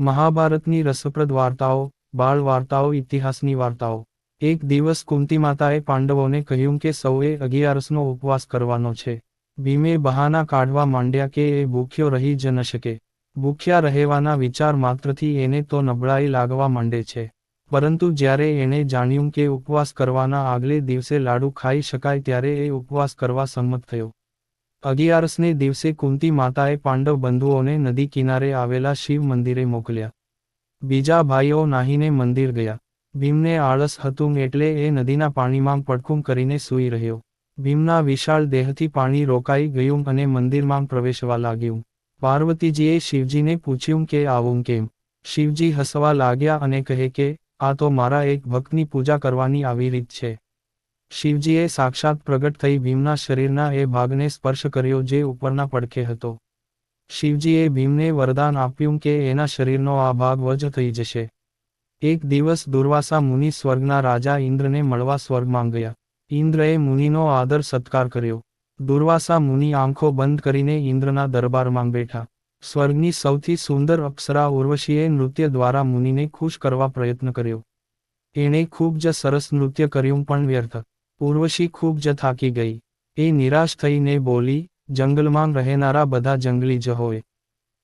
મહાભારતની રસપ્રદ વાર્તાઓ, બાળ વાર્તાઓ, ઇતિહાસની વાર્તાઓ. એક દિવસ કુંતી માતાએ પાંડવોને કહ્યું કે સૌએ અગિયારસનો ઉપવાસ કરવાનો છે. ભીમે બહાના કાઢવા માંડ્યા કે એ ભૂખ્યો રહી જ ન શકે. ભૂખ્યા રહેવાના વિચાર માત્રથી એને તો નબળાઈ લાગવા માંડે છે. પરંતુ જ્યારે એણે જાણ્યું કે ઉપવાસ કરવાના આગલે દિવસે લાડુ ખાઈ શકાય ત્યારે એ ઉપવાસ કરવા સંમત થયો. અગિયારસને દિવસે કુંતી માતાએ પાંડવ બંધુઓને નદી કિનારે આવેલા શિવ મંદિરે મોકલ્યા. બીજા ભાઈઓ નાહીને મંદિર ગયા. ભીમને આળસ હતું એટલે એ નદીના પાણીમાં પડખું કરીને સૂઈ રહ્યો. ભીમના વિશાળ દેહથી પાણી રોકાઈ ગયું અને મંદિરમાં પ્રવેશવા લાગ્યું. પાર્વતીજીએ શિવજીને પૂછ્યું કે આવું કેમ? શિવજી હસવા લાગ્યા અને કહે કે, આ તો મારા એક ભક્તની પૂજા કરવાની આવી રીત છે. શિવજીએ સાક્ષાત પ્રગટ થઈ ભીમના શરીરના એ ભાગને સ્પર્શ કર્યો જે ઉપરના પડખે હતો. શિવજીએ ભીમને વરદાન આપ્યું કે એના શરીરનો આ ભાગ વજ થઈ જશે. એક દિવસ દુર્વાસા મુનિ સ્વર્ગના રાજા ઇન્દ્રને મળવા સ્વર્ગમાં ગયા. ઇન્દ્રએ મુનિનો આદર સત્કાર કર્યો. દુર્વાસા મુનિ આંખો બંધ કરીને ઇન્દ્રના દરબારમાં બેઠા. સ્વર્ગની સૌથી સુંદર અપ્સરા ઉર્વશીએ નૃત્ય દ્વારા મુનિને ખુશ કરવા પ્રયત્ન કર્યો. એણે ખૂબ જ સરસ નૃત્ય કર્યું પણ વ્યર્થ. ઉર્વશી ખૂબ જ થાકી ગઈ. એ નિરાશ થઈને બોલી, જંગલમાં રહેનારા બધા જંગલી જ હોય.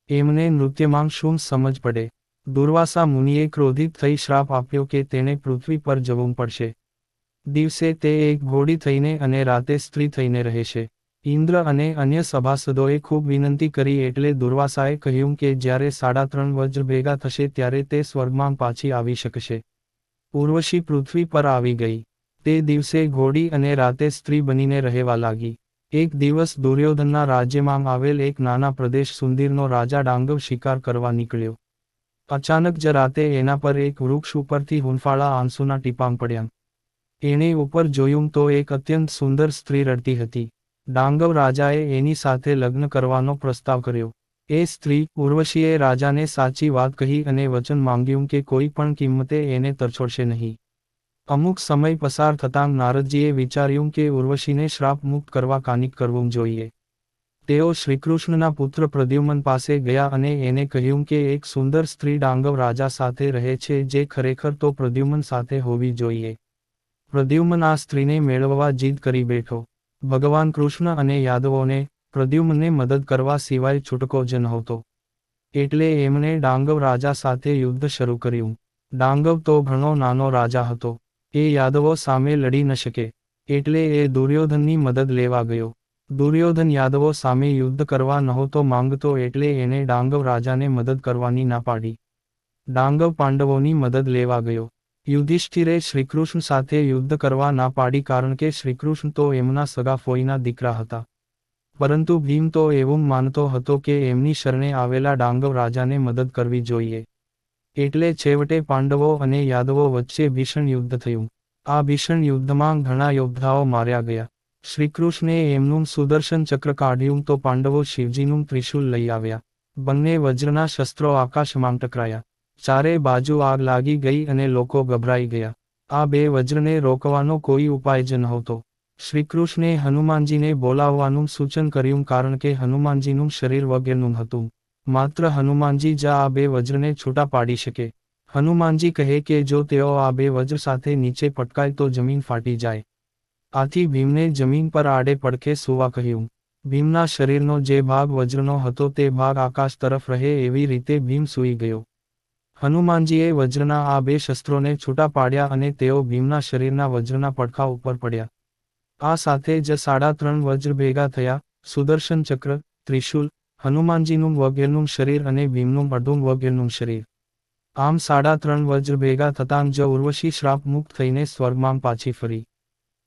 એમને નૃત્યમાં શું સમજ પડે દુર્વાસા મુનિએ ક્રોધિત થઈ શ્રાપ આપ્યો કે તેણે પૃથ્વી પર જવું પડશે. દિવસે તે એક ઘોડી થઈને અને રાતે સ્ત્રી થઈને રહેશે. ઇન્દ્ર અને અન્ય સભાસદોએ ખૂબ વિનંતી કરી એટલે દુર્વાસાએ કહ્યું કે જ્યારે સાડા ત્રણ વજ્ર ભેગા થશે ત્યારે તે સ્વર્ગમાં પાછી આવી શકશે. ઉર્વશી પૃથ્વી પર આવી ગઈ. તે દિવસે ઘોડી અને રાતે સ્ત્રી બનીને રહેવા લાગી. એક દિવસ દુર્યોધનના રાજ્યમાં આવેલ એક નાના પ્રદેશ સુંદીરનો રાજા ડાંગવ શિકાર કરવા નીકળ્યો. અચાનક જ રાતે એના પર એક વૃક્ષ ઉપરથી હુંફાળા આંસુના ટીપાં પડ્યા. એણે ઉપર જોયું તો એક અત્યંત સુંદર સ્ત્રી રડતી હતી. ડાંગવ રાજાએ એની સાથે લગ્ન કરવાનો પ્રસ્તાવ કર્યો. એ સ્ત્રી ઉર્વશીએ રાજાને સાચી વાત કહી અને વચન માંગ્યું કે કોઈ પણ કિંમતે એને તરછોડશે નહીં. અમુક સમય પસાર થતાં નારદજીએ વિચાર્યું કે ઉર્વશીને શ્રાપ મુક્ત કરવા કાનિક કરવું જોઈએ. તેઓ શ્રીકૃષ્ણના પુત્ર પ્રદ્યુમન પાસે ગયા અને એને કહ્યું કે એક સુંદર સ્ત્રી ડાંગવ રાજા સાથે રહે છે જે ખરેખર તો પ્રદ્યુમન સાથે હોવી જોઈએ. પ્રદ્યુમન આ સ્ત્રીને મેળવવા જીદ કરી બેઠો. ભગવાન કૃષ્ણ અને યાદવોને પ્રદ્યુમને મદદ કરવા સિવાય છૂટકો જ નહોતો. એટલે એમણે ડાંગવ રાજા સાથે યુદ્ધ શરૂ કર્યું. ડાંગવ તો ઘણો નાનો રાજા હતો. એ યાદવો સામે લડી ન શકે, એટલે એ દુર્યોધનની મદદ લેવા ગયો. દુર્યોધન યાદવો સામે યુદ્ધ કરવા નહોતો માંગતો એટલે એણે ડાંગવ રાજાને મદદ કરવાની ના પાડી. ડાંગવ પાંડવોની મદદ લેવા ગયો. યુધિષ્ઠિરે શ્રીકૃષ્ણ સાથે યુદ્ધ કરવા ના પાડી કારણ કે શ્રીકૃષ્ણ તો એમના સગા ફોઈના દીકરા હતા. પરંતુ ભીમ તો એવું માનતો હતો કે એમની શરણે આવેલા ડાંગવ રાજાને મદદ કરવી જોઈએ. એટલે છેવટે પાંડવો અને યાદવો વચ્ચે ભીષણ યુદ્ધ થયું. આ ભીષણ યુદ્ધમાં ઘણા યોદ્ધાઓ માર્યા ગયા. શ્રીકૃષ્ણે એમનું સુદર્શન ચક્ર કાઢ્યું તો પાંડવો શિવજીનું ત્રિશુલ લઈ આવ્યા. બંને વજ્રના શસ્ત્રો આકાશમાં ટકરાયા. ચારે બાજુ આગ લાગી ગઈ અને લોકો ગભરાઈ ગયા. આ બે વજ્રને રોકવાનો કોઈ ઉપાય જ નહોતો. શ્રીકૃષ્ણે હનુમાનજીને બોલાવવાનું સૂચન કર્યું કારણ કે હનુમાનજીનું શરીર વગેરેનું હતું. માત્ર હનુમાનજી જ આ બે વજ્રને છૂટા પાડી શકે. હનુમાનજી કહે કે જો તેઓ આ બે વજ્ર સાથે નીચે પટકાય તો જમીન ફાટી જાય. આથી ભીમને જમીન પર આડે પડખે સુવા કહ્યું. ભીમના શરીરનો જે ભાગ વજ્રનો હતો તે ભાગ આકાશ તરફ રહે એવી રીતે ભીમ સૂઈ ગયો. હનુમાનજીએ વજ્રના આ બે શસ્ત્રોને છૂટા પાડ્યા અને તેઓ ભીમના શરીરના વજ્રના પડખા ઉપર પડ્યા. આ સાથે જ સાડા ત્રણ વજ્ર ભેગા થયા. સુદર્શન ચક્ર, ત્રિશુલ હનુમાનજીનું વગેરનું શરીર અને ભીમનું અડધું વગેરનું શરીર. આમ સાડા ત્રણ વજ્ર ભેગા થતાં જ ઉર્વશી શ્રાપ મુક્ત થઈને સ્વર્ગમાં પાછી ફરી.